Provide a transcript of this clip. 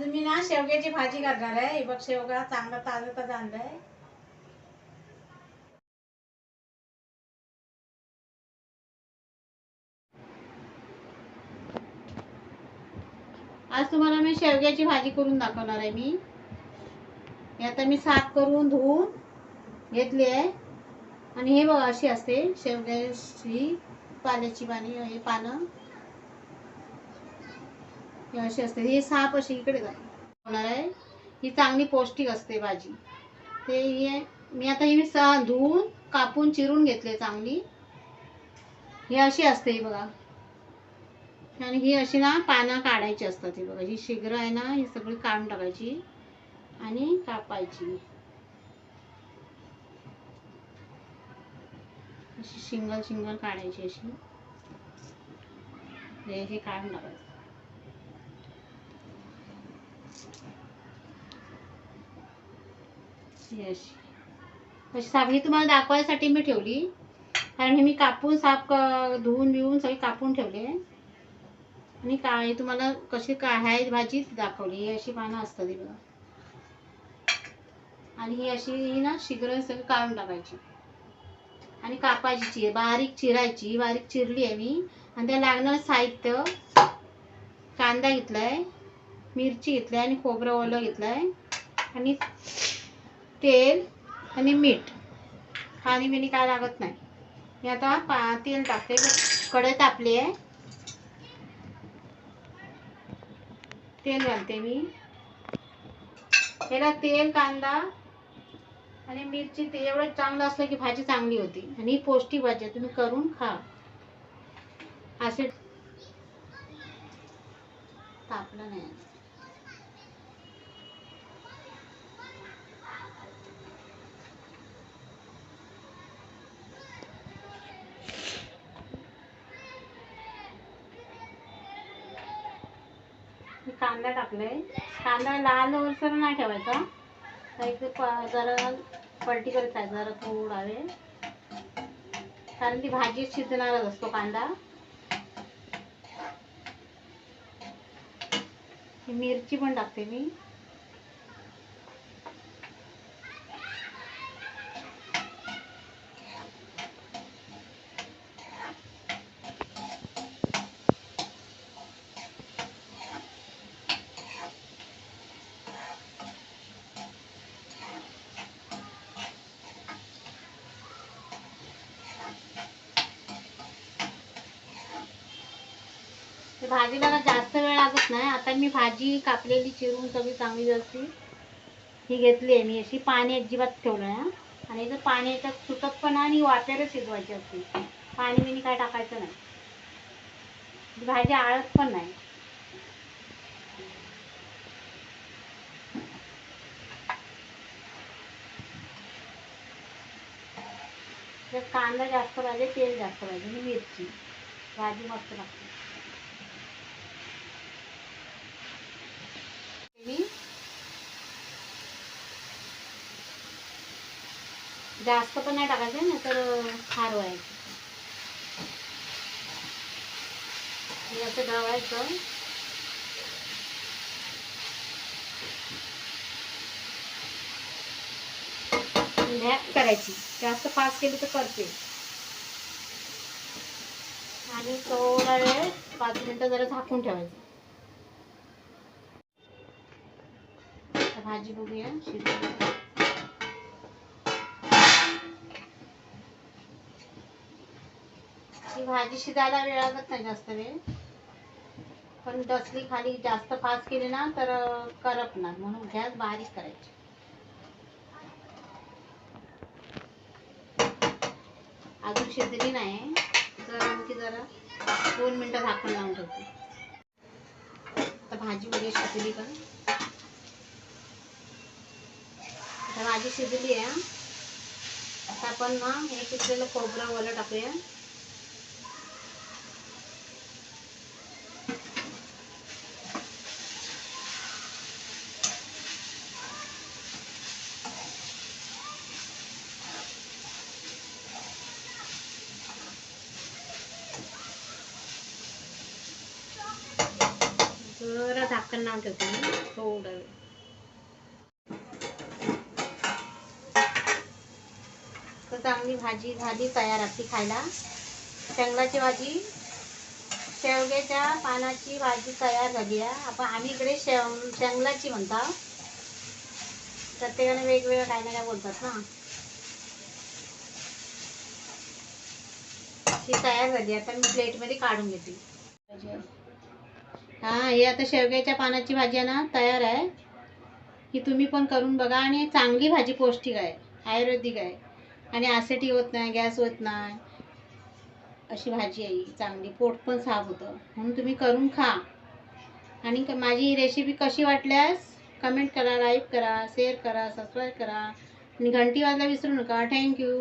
आज मी ना शेवग्याची भाजी करणार आहे. हे बघ शेवगा चांगला ताजा ताजा आणलाय. आज तुम्हाला मी शेवग्याची भाजी करून दाखवणार आहे मी. हे आता मी साफ करून धुवून घेतली आहे. आणि हे बघा अशी असते शेवग्याची पाल्याची पाणी हे पानं. ही अशी असते. ही साप अशी इकडे जा होणार आहे. ही चांगली पौष्टिक असते भाजी. ते हे मी आता ही सा धुवून कापून चिरून घेतले चांगली. ही अशी असते ही बघा. आणि ही अशी ना पानं काढायची असतात ही बघा. ही शिग्र आहे ना ही सगळी काढून टाकायची आणि कापायची. अशी शिंगल शिंगल काढायची अशी. हे काढून टाकायचं. अशी साबणी तुम्हाला दाखवायसाठी मी ठेवली. कारण हे मी कापून साफ धुवून बिवून सगळी कापून ठेवले. आणि काय तुम्हाला कशी काय आहे भाजी दाखवली. ही अशी पानं असतात बघा. आणि ही अशी ही ना शिग्र सगळी काढून टाकायची. आणि कापायची चिर बारीक चिरायची. बारीक चिरली आहे मी. आणि त्या लागणारं साहित्य. कांदा घेतलाय. मिरची घेतली आणि खोबरं ओलं घेतलंय आणि तेल आणि मीठ. खाणी बिणी काय लागत नाही. मी आता पा तेल टाकते. कढई तापली आहे. तेल घालते मी. त्याला तेल कांदा आणि मिरची ते एवढं चांगलं असलं की भाजी चांगली होती. आणि ही पौष्टिक भाजी आहे. तुम्ही करून खा. असे तापलं नाही. मी कांदा टाकलाय. कांदा लाल ओलसर नाही ठेवायचा. तर एक जरा पलटी करत आहे जरा थोडा वेळ कारण ती भाजी शिजणारच असतो कांदा. मिरची पण टाकते मी. ते भाजीला जास्त वेळ लागत नाही. आता मी भाजी कापलेली चिरून सगळी चांगली असती ही घेतली आहे मी. अशी पाणी अजिबात ठेवलं आहे आणि जर पाणी याच्यात सुटत पण आहे आणि वाट्याला शिजवायची असते. पाणी बिणी काय टाकायचं नाही. भाजी आळत पण नाही. त्यात कांदा जास्त पाहिजे तेल जास्त पाहिजे आणि मिरची. भाजी मस्त लागते मी जास्त पण नाही टाकायचं ना तर खार व्हायचं. हे असं ढवळायचं करायची. जास्त फास्ट केली तर करते. आणि थोडा वेळ पाच मिनिटं जरा झाकून ठेवायचं. भाजी बघूया शिजली ही भाजी शिजायला वेळ लागत नाही जास्त वेळ. पण डसली खाली जास्त फास्ट केली ना तर करप ना म्हणून गॅस बारीक करायची. अजून शिजली नाही. जर आणखी जरा दोन मिनिटं झाकण लावून ठेवते. आता भाजी वगैरे शिजली का? आता भाजी शिजली आहे. आता आपण ना हे शिजलेलं खोबरं ओलं टाकूया. जरा झाकण लावून ठेवते मी. थोडं वेळ. तर चांगली भाजी झाली तयार आपली खायला. शेंगलाची भाजी शेवग्याच्या पानाची भाजी तयार झाली आहे. आपण आम्ही इकडे शेव शेंगलाची म्हणतात प्रत्येकाने वेगवेगळं काय ना काय बोलतात ना. ती तयार झाली आता मी प्लेटमध्ये काढून घेते. हा हे आता शेवग्याच्या पानाची भाजी आहे ना तयार आहे. ही तुम्ही पण करून बघा आणि चांगली भाजी पौष्टिक आहे आयुर्वेदिक आहे. आणि ॲसिडी होत नाही गॅस होत नाही. अशी भाजी आहे चांगली. पोट पण साफ होतं. म्हणून तुम्ही करून खा. आणि माझी ही रेसिपी कशी वाटल्यास कमेंट करा लाईक करा शेअर करा सबस्क्राईब करा. आणि घंटी वाजला विसरू नका. थँक्यू